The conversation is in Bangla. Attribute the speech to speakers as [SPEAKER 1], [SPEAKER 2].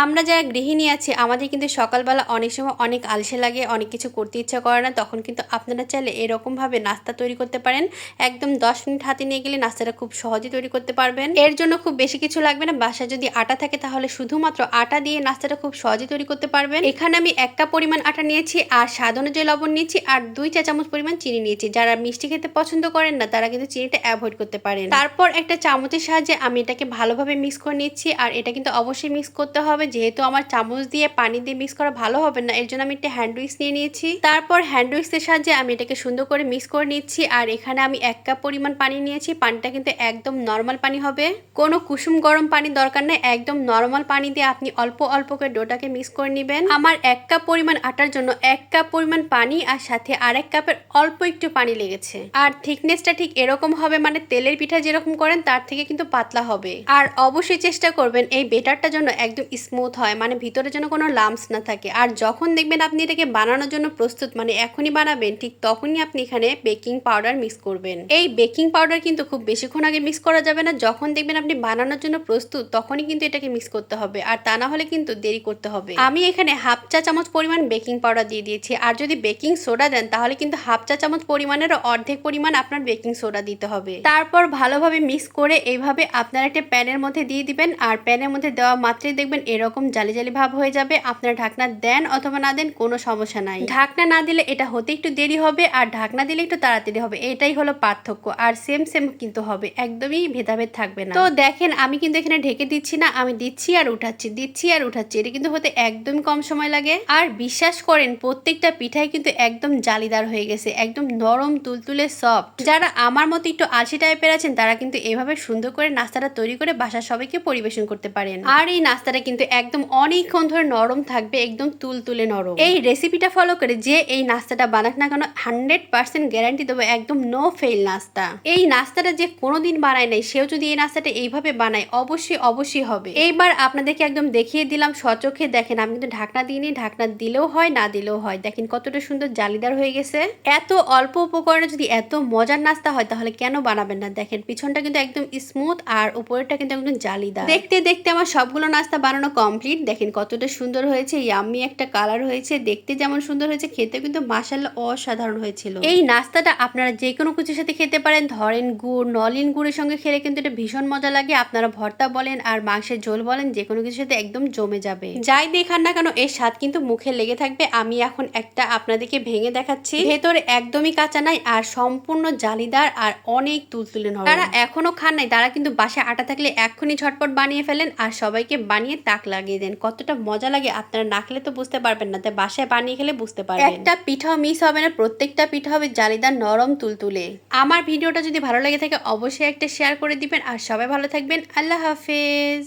[SPEAKER 1] আমরা যারা গৃহিণী আছি, আমাদের কিন্তু সকালবেলা অনেক সময় অনেক আলসে লাগে, অনেক কিছু করতে ইচ্ছা করে না। তখন কিন্তু আপনারা চাইলে এরকমভাবে নাস্তা তৈরি করতে পারেন। একদম দশ মিনিট হাতে নিয়ে গেলে নাস্তাটা খুব সহজে তৈরি করতে পারবেন। এর জন্য খুব বেশি কিছু লাগবে না। বাসায় যদি আটা থাকে, তাহলে শুধুমাত্র আটা দিয়ে নাস্তাটা খুব সহজে তৈরি করতে পারবেন। এখানে আমি এক কাপ পরিমাণ আটা নিয়েছি, আর স্বাদ অনুযায়ী লবণ নিয়েছি, আর দুই চা চামচ পরিমাণ চিনি নিয়েছি। যারা মিষ্টি খেতে পছন্দ করেন না, তারা কিন্তু চিনিটা অ্যাভয়েড করতে পারেন। তারপর একটা চামচের সাহায্যে আমি এটাকে ভালোভাবে মিক্স করে নিচ্ছি, আর এটা কিন্তু অবশ্যই মিক্স করতে হবে। যেহেতু আমার চামচ দিয়ে পানি দিয়ে মিক্স করা ভালো হবে না, এর জন্য আমি একটা হ্যান্ড উইক্স নিয়ে নিয়েছি। তারপর হ্যান্ড উইক্সের সাহায্যে আমি এটাকে সুন্দর করে মিক্স করে নিচ্ছি, আর এখানে আমি এক কাপ পরিমাণ পানি নিয়েছি, পানিটা কিন্তু একদম নর্মাল পানি হবে। কোনো কুসুম গরম পানি দরকার নেই, একদম নর্মাল পানি দিয়ে আপনি অল্প অল্প করে ডোটাকে মিক্স করে নেবেন। আমার এক কাপ পরিমাণ আটার জন্য এক কাপ পরিমাণ পানি, আর সাথে আরেক কাপের অল্প একটু পানি লেগেছে। আর থিকনেসটা ঠিক এরকম হবে মানে তেলের পিঠা যেরকম করেন, তার থেকে কিন্তু পাতলা হবে। আর অবশ্যই চেষ্টা করবেন, এই বেটারটা জন্য একদম স্মুথ হয় মানে ভিতরে যেন কোনো লাম্পস না থাকে। আর যখন দেখবেন আপনি এটাকে বানানোর জন্য প্রস্তুত মানে এখনই বানাবেন, ঠিক তখনই আপনি এখানে বেকিং পাউডার মিক্স করবেন। এই বেকিং পাউডার কিন্তু খুব বেশিক্ষণ আগে মিক্স করা যাবে না, যখন দেখবেন আপনি বানানোর জন্য প্রস্তুত, তখনই কিন্তু এটাকে মিক্স করতে হবে। আর তা না হলে কিন্তু দেরি করতে হবে। আমি এখানে হাফ চা চামচ পরিমাণ বেকিং পাউডার দিয়ে দিয়েছি। আর যদি বেকিং সোডা দেন, তাহলে কিন্তু হাফ চা চামচ পরিমাণের অর্ধেক পরিমাণ আপনার বেকিং সোডা দিতে হবে। তারপর ভালোভাবে মিক্স করে এইভাবে আপনার একটা প্যানের মধ্যে দিয়ে দিবেন। আর প্যানের মধ্যে দেওয়া মাত্রই দেখবেন এরকম জালি জালি ভাব হয়ে যাবে, আপনারা ঢাকনা দেন অথবা না দেন কোনো সমস্যা নাই। ঢাকনা না দিলে এটা হতে একটু দেরি হবে আর ঢাকনা দিলে একটু তাড়াতাড়ি হবে, এটাই হলো পার্থক্য। আর সেম সেম কিন্তু হবে, একদমই ভেদাভেদ থাকবে না। তো দেখেন, আমি কিন্তু এখানে ঢেকে দিচ্ছি না, আমি দিচ্ছি আর উঠাচ্ছি, দিচ্ছি আর উঠাচ্ছি, এটা কিন্তু হতে একদম কম সময় লাগে। আর বিশ্বাস করেন, প্রত্যেকটা পিঠাই কিন্তু একদম জালিদার হয়ে গেছে, একদম নরম, তুলতুলে সফট যারা আমার মতো একটু আলসি টাইপের আছেন, তারা কিন্তু এভাবে সুন্দর করে নাস্তাটা তৈরি করে বাসার সবাইকে পরিবেশন করতে পারেন। আর এই নাস্তাটা কিন্তু একদম অনেকক্ষণ ধরে নরম থাকবে, একদম তুলতুলে নরম। এই রেসিপিটা ফলো করে যে এই নাস্তাটা বানাক না কেন হান্ড্রেড পার্সেন্ট গ্যারান্টি দেবো, একদম নো ফেল নাস্তা। এই নাস্তাটা যে কোনোদিন বানায় নাই, সেও যদি এই নাস্তাটা এইভাবে বানায়, অবশ্যই অবশ্যই হবে। এইবার আপনাদেরকে একদম দেখিয়ে দিলাম সচোখে দেখেন, আমি কিন্তু ঢাকনা দিইনি, ঢাকনা দিলেও হয়, না দিলেও হয়। দেখেন কতটা সুন্দর জালিদার হয়ে গেছে। এত অল্প উপকরণে যদি এত মজার নাস্তা হয়, তাহলে কেন বানাবেন না? দেখেন, পিছনটা কিন্তু একদম স্মুথ আর উপরেরটা কিন্তু একদম জালিদার। দেখতে দেখতে আমার সবগুলো নাস্তা বানানো কমপ্লিট দেখেন কতটা সুন্দর হয়েছে ইয়াম্মি একটা কালার হয়েছে। দেখতে যেমন সুন্দর হয়েছে খেতে কিন্তু মাসাল্লা অসাধারণ হয়েছিল। এই নাস্তাটা আপনারা যে কোনো কিছুর সাথে খেতে পারেন, ধরেন গুড়, নলিন গুড়ের সঙ্গে খেলে কিন্তু এটা ভীষণ মজা লাগে। আপনারা ভর্তা বলেন আর মাংসের ঝোল বলেন যে কোনো কিছুর সাথে একদম জমে যাবে। যাই দেখান না কেন, এর স্বাদ কিন্তু মুখে লেগে থাকবে। আমি এখন একটা আপনাদেরকে ভেঙে দেখাচ্ছি। ভেতরে একদমই কাঁচা নাই আর সম্পূর্ণ জালিদার আর অনেক তুলতুলে নরম। তারা এখনও খান নাই, তারা কিন্তু বাসায় আটা থাকলে এক্ষুনি ঝটপট বানিয়ে ফেলেন আর সবাইকে বানিয়ে তাক লাগিয়ে দেন। কতটা মজা লাগে। আপনারা না খেলে তো বুঝতে পারবেন না। তাই বাসায় বানিয়ে খেলে বুঝতে পারবেন। একটা পিঠাও মিস হবে না। প্রত্যেকটা পিঠা হবে জালিদার নরম তুলতুলে। আমার ভিডিওটা যদি ভালো লাগে থাকে অবশ্যই একটা শেয়ার করে দিবেন। আর সবাই ভালো থাকবেন। আল্লাহ হাফেজ।